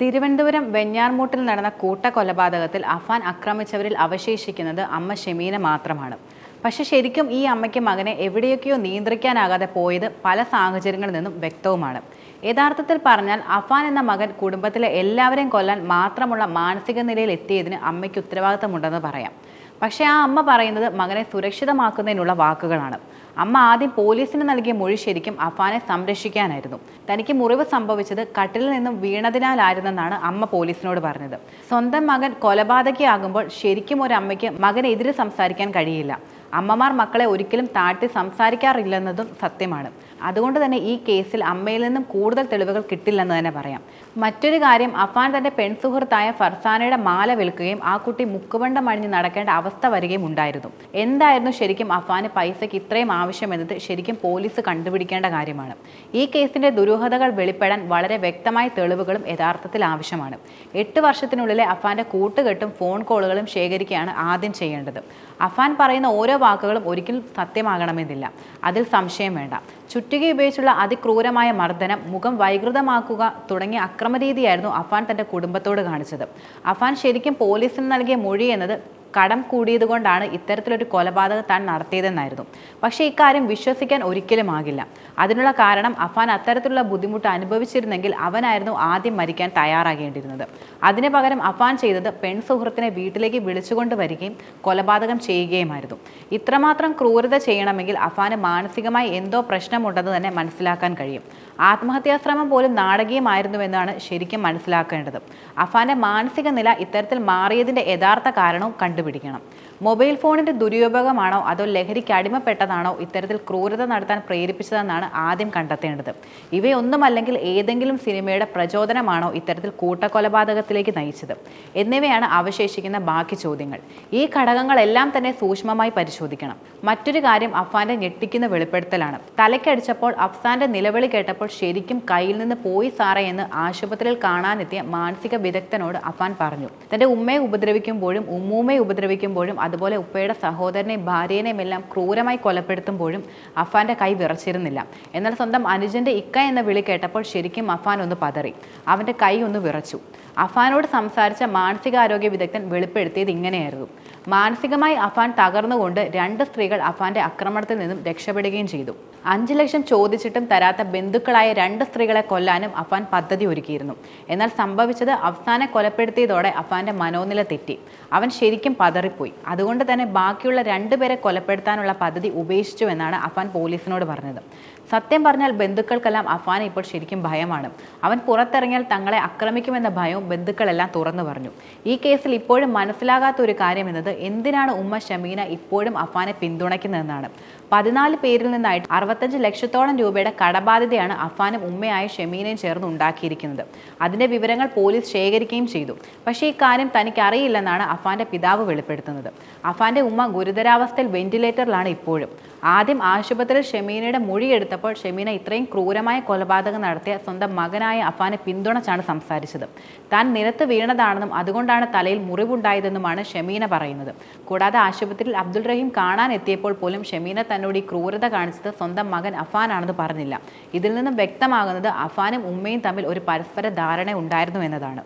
തിരുവനന്തപുരം വെഞ്ഞാർമൂട്ടിൽ നടന്ന കൂട്ടക്കൊലപാതകത്തിൽ അഫാൻ ആക്രമിച്ചവരിൽ അവശേഷിക്കുന്നത് അമ്മ ഷെമീന മാത്രമാണ്. പക്ഷെ ശരിക്കും ഈ അമ്മയ്ക്ക് മകനെ എവിടെയൊക്കെയോ നിയന്ത്രിക്കാനാകാതെ പോയത് പല സാഹചര്യങ്ങളിൽ നിന്നും വ്യക്തവുമാണ്. യഥാർത്ഥത്തിൽ പറഞ്ഞാൽ അഫാൻ എന്ന മകൻ കുടുംബത്തിലെ എല്ലാവരെയും കൊല്ലാൻ മാത്രമുള്ള മാനസിക നിലയിൽ എത്തിയതിന് അമ്മയ്ക്ക് ഉത്തരവാദിത്തമുണ്ടെന്ന് പറയാം. പക്ഷേ ആ അമ്മ പറയുന്നത് മകനെ സുരക്ഷിതമാക്കുന്നതിനുള്ള വാക്കുകളാണ്. അമ്മ ആദ്യം പോലീസിന് നൽകിയ മൊഴി ശരിക്കും അഫാനെ സംരക്ഷിക്കാനായിരുന്നു. തനിക്ക് മുറിവ് സംഭവിച്ചത് കട്ടിലിൽ നിന്നും വീണതിനാലായിരുന്നെന്നാണ് അമ്മ പോലീസിനോട് പറഞ്ഞത്. സ്വന്തം മകൻ കൊലപാതകയാകുമ്പോൾ ശരിക്കും ഒരു അമ്മയ്ക്ക് മകനെതിരെ സംസാരിക്കാൻ കഴിയില്ല. അമ്മമാർ മക്കളെ ഒരിക്കലും താഴ്ത്തി സംസാരിക്കാറില്ലെന്നതും സത്യമാണ്. അതുകൊണ്ട് തന്നെ ഈ കേസിൽ അമ്മയിൽ നിന്നും കൂടുതൽ തെളിവുകൾ കിട്ടില്ലെന്ന് തന്നെ പറയാം. മറ്റൊരു കാര്യം അഫാൻ തന്റെ പെൺസുഹൃത്തായ ഫർസാനയുടെ മാല വിൽക്കുകയും ആ കുട്ടി മുക്കുവണ്ടം അണിഞ്ഞ് നടക്കേണ്ട അവസ്ഥ വരികയും ഉണ്ടായിരുന്നു. എന്തായിരുന്നു ശരിക്കും അഫാന് പൈസയ്ക്ക് ഇത്രയും ആവശ്യമെന്നത് ശരിക്കും പോലീസ് കണ്ടുപിടിക്കേണ്ട കാര്യമാണ്. ഈ കേസിന്റെ ദുരൂഹതകൾ വെളിപ്പെടാൻ വളരെ വ്യക്തമായ തെളിവുകളും യഥാർത്ഥത്തിൽ ആവശ്യമാണ്. എട്ട് വർഷത്തിനുള്ളിലെ അഫാന്റെ കൂട്ടുകെട്ടും ഫോൺ കോളുകളും ശേഖരിക്കുകയാണ് ആദ്യം ചെയ്യേണ്ടത്. അഫാൻ പറയുന്ന ഓരോ വാക്കുകളും ഒരിക്കലും സത്യമാകണമെന്നില്ല. അതിൽ സംശയം വേണ്ട. ചുറ്റിക ഉപയോഗിച്ചുള്ള അതിക്രൂരമായ മർദ്ദനം മുഖം വൈകൃതമാക്കുക തുടങ്ങിയ അക്രമരീതിയായിരുന്നു അഫാൻ തന്റെ കുടുംബത്തോട് കാണിച്ചത്. അഫാൻ ശരിക്കും പോലീസിന് നൽകിയ മൊഴി എന്നത് കടം കൂടിയതുകൊണ്ടാണ് ഇത്തരത്തിലൊരു കൊലപാതകം താൻ നടത്തിയതെന്നായിരുന്നു. പക്ഷേ ഇക്കാര്യം വിശ്വസിക്കാൻ ഒരിക്കലും ആകില്ല. അതിനുള്ള കാരണം അഫാൻ അത്തരത്തിലുള്ള ബുദ്ധിമുട്ട് അനുഭവിച്ചിരുന്നെങ്കിൽ അവനായിരുന്നു ആദ്യം മരിക്കാൻ തയ്യാറാകേണ്ടിരുന്നത് അതിന് പകരം അഫാൻ ചെയ്തത് പെൺ സുഹൃത്തിനെ വീട്ടിലേക്ക് വിളിച്ചുകൊണ്ട് വരികയും കൊലപാതകം ചെയ്യുകയുമായിരുന്നു. ഇത്രമാത്രം ക്രൂരത ചെയ്യണമെങ്കിൽ അഫാന് മാനസികമായി എന്തോ പ്രശ്നമുണ്ടെന്ന് തന്നെ മനസ്സിലാക്കാൻ കഴിയും. ആത്മഹത്യാശ്രമം പോലും നാടകീയമായിരുന്നുവെന്നാണ് ശരിക്കും മനസ്സിലാക്കേണ്ടത്. അഫാന്റെ മാനസിക നില ഇത്തരത്തിൽ മാറിയതിന്റെ യഥാർത്ഥ കാരണവും കണ്ടുപിടിക്കണം മൊബൈൽ ഫോണിന്റെ ദുരുപയോഗമാണോ അതോ ലഹരിക്ക് അടിമപ്പെട്ടതാണോ ഇത്തരത്തിൽ ക്രൂരത നടത്താൻ പ്രേരിപ്പിച്ചതെന്നാണ് ആദ്യം കണ്ടെത്തേണ്ടത്. ഇവയൊന്നുമല്ലെങ്കിൽ ഏതെങ്കിലും സിനിമയുടെ പ്രചോദനമാണോ ഇത്തരത്തിൽ കൂട്ടക്കൊലപാതകത്തിലേക്ക് നയിച്ചത്? എന്നിവയാണ് അവശേഷിക്കുന്ന ബാക്കി ചോദ്യങ്ങൾ. ഈ ഘടകങ്ങളെല്ലാം തന്നെ സൂക്ഷ്മമായി പരിശോധിക്കണം. മറ്റൊരു കാര്യം അഫ്സാന്റെ ഞെട്ടിക്കുന്ന വെളിപ്പെടുത്തലാണ്. തലയ്ക്കടിച്ചപ്പോൾ അഫ്സാന്റെ നിലവിളി കേട്ടപ്പോൾ ശരിക്കും കയ്യിൽ നിന്ന് പോയി സാറേ എന്ന് ആശുപത്രിയിൽ കാണാനെത്തിയ മാനസിക വിദഗ്ധനോട് അഫാൻ പറഞ്ഞു. തന്റെ ഉമ്മയെ ഉപദ്രവിക്കുമ്പോഴും ഉമ്മൂമ്മയെ ഉപദ്രവിക്കുമ്പോഴും അതുപോലെ ഉപ്പയുടെ സഹോദരനെയും ഭാര്യനെയും എല്ലാം ക്രൂരമായി കൊലപ്പെടുത്തുമ്പോഴും അഫാന്റെ കൈ വിറച്ചിരുന്നില്ല. എന്നാൽ സ്വന്തം അനുജന്റെ ഇക്ക എന്ന വിളി കേട്ടപ്പോൾ ശരിക്കും അഫാൻ ഒന്ന് പതറി. അവന്റെ കൈ ഒന്ന് വിറച്ചു. അഫാനോട് സംസാരിച്ച മാനസികാരോഗ്യ വിദഗ്ധൻ വെളിപ്പെടുത്തിയത് ഇങ്ങനെയായിരുന്നു. മാനസികമായി അഫാൻ തകർന്നുകൊണ്ട് രണ്ട് സ്ത്രീകൾ അഫാന്റെ ആക്രമണത്തിൽ നിന്നും രക്ഷപ്പെടുകയും ചെയ്തു. അഞ്ചു ലക്ഷം ചോദിച്ചിട്ടും തരാത്ത ബന്ധുക്കളായ രണ്ട് സ്ത്രീകളെ കൊല്ലാനും അഫാൻ പദ്ധതി ഒരുക്കിയിരുന്നു. എന്നാൽ സംഭവിച്ചത് അഫ്സാനെ കൊലപ്പെടുത്തിയതോടെ അഫാന്റെ മനോനില തെറ്റി. അവൻ ശരിക്കും പതറിപ്പോയി. അതുകൊണ്ട് തന്നെ ബാക്കിയുള്ള രണ്ടുപേരെ കൊലപ്പെടുത്താനുള്ള പദ്ധതി ഉപേക്ഷിച്ചു എന്നാണ് അഫാൻ പോലീസിനോട് പറഞ്ഞത്. സത്യം പറഞ്ഞാൽ ബന്ധുക്കൾക്കെല്ലാം അഫാനെ ഇപ്പോൾ ശരിക്കും ഭയമാണ്. അവൻ പുറത്തിറങ്ങിയാൽ തങ്ങളെ ആക്രമിക്കുമെന്ന ഭയവും ബന്ധുക്കളെല്ലാം തുറന്നു പറഞ്ഞു. ഈ കേസിൽ ഇപ്പോഴും മനസ്സിലാകാത്ത ഒരു കാര്യം എന്നത് എന്തിനാണ് ഉമ്മ ഷമീന ഇപ്പോഴും അഫാനെ പിന്തുണയ്ക്കുന്നതെന്നാണ്. പതിനാല് പേരിൽ നിന്നായിട്ട് അറുപത്തഞ്ച് ലക്ഷത്തോളം രൂപയുടെ കടബാധ്യതയാണ് അഫാനും ഉമ്മയായ ഷമീനയും ചേർന്ന് ഉണ്ടാക്കിയിരിക്കുന്നത്. അതിന്റെ വിവരങ്ങൾ പോലീസ് ശേഖരിക്കുകയും ചെയ്തു. പക്ഷേ ഈ കാര്യം തനിക്ക് അറിയില്ലെന്നാണ് അഫാന്റെ പിതാവ് വെളിപ്പെടുത്തുന്നത്. അഫാന്റെ ഉമ്മ ഗുരുതരാവസ്ഥയിൽ വെന്റിലേറ്ററിലാണ് ഇപ്പോഴും. ആദ്യം ആശുപത്രിയിൽ ഷമീനയുടെ മൊഴിയെടുത്തപ്പോൾ ഷെമീന ഇത്രയും ക്രൂരമായ കൊലപാതകം നടത്തിയ സ്വന്തം മകനായ അഫാനെ പിന്തുണച്ചാണ് സംസാരിച്ചത്. താൻ നിരത്ത് വീണതാണെന്നും അതുകൊണ്ടാണ് തലയിൽ മുറിവുണ്ടായതെന്നുമാണ് ഷെമീന പറയുന്നത്. കൂടാതെ ആശുപത്രിയിൽ അബ്ദുൾ റഹീം കാണാൻ എത്തിയപ്പോൾ പോലും ഷമീന തന്നോട് ഈ ക്രൂരത കാണിച്ചത് സ്വന്തം മകൻ അഫാനാണെന്ന് പറഞ്ഞില്ല. ഇതിൽ നിന്നും വ്യക്തമാകുന്നത് അഫാനും ഉമ്മയും തമ്മിൽ ഒരു പരസ്പര ധാരണ ഉണ്ടായിരുന്നു എന്നതാണ്.